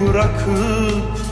Bırakıp